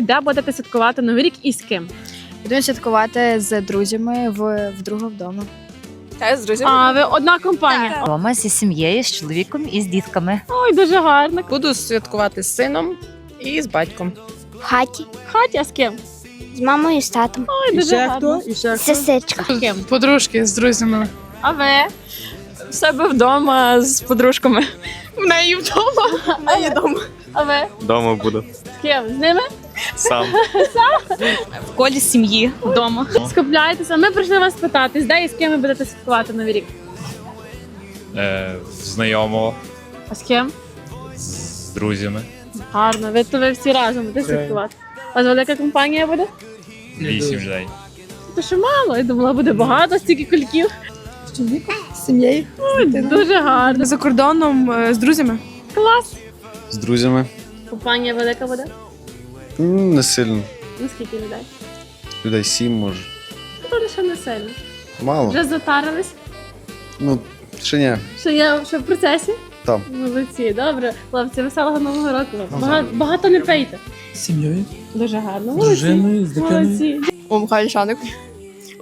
Де будете святкувати новий рік і з ким? Будемо святкувати з друзями в, в друга вдома. Та з друзями. А ви одна компанія. Дома зі сім'єю, з чоловіком і з дітками. Ой, дуже гарно. Буду святкувати з сином і з батьком. В хаті В хаті, а з ким? з мамою і з татом. Ой, дуже гарно. І ще Сестричка. З ким? Подружки з друзями. А ви? В себе вдома з подружками. В неї вдома. В неї вдома. А ви? Дома буду. З ким? З ними? Сам. В колі сім'ї вдома. Скупляєтеся. Ми прийшли вас питати, де і з ким ви будете святкувати новий рік? Е, знайомого А з ким? з друзями. Гарно. Ви то ви всі разом будете святкувати. У вас велика компанія буде? Вісім людей. То що мало? Я думала, буде багато стільки кульків. З сім'єю. Ой, дуже гарно. За кордоном е, з друзями. Клас. З друзями. Компанія велика буде? М, Не сильно. Ну скільки людей? Людей сім може. То лише не сильно. Мало. Вже затарились? Ну, ще ні. Що я що в процесі? Там. Молодці, добре. Хлопці, веселого нового року. вам. Багато, багато не пийте. З сім'єю, Дуже гарно. з Молодці. дружиною, з дитиною. Молодці. У Михайлішаник.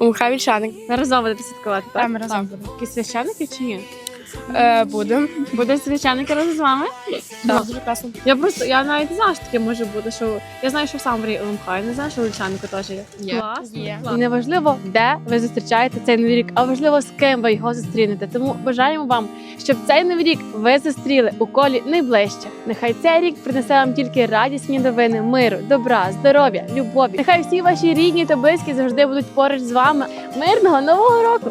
У Михайлішаник. Ви разом будете святкувати, так? Ми разом Якісь священники чи ні? Е, будемо. Буде священники разом з вами? Так, дуже класно. Я просто я навіть не знала, що таке може бути. Що я знаю, що в Самбрі УМХ, я не знаю, що в теж є. Є. Клас. Є. І не важливо, де ви зустрічаєте цей новий рік, а важливо, з ким ви його зустрінете. Тому бажаємо вам, щоб цей новий рік ви зустріли у колі найближче. Нехай цей рік принесе вам тільки радісні новини, миру, добра, здоров'я, любові. Нехай всі ваші рідні та близькі завжди будуть поруч з вами. Мирного нового року!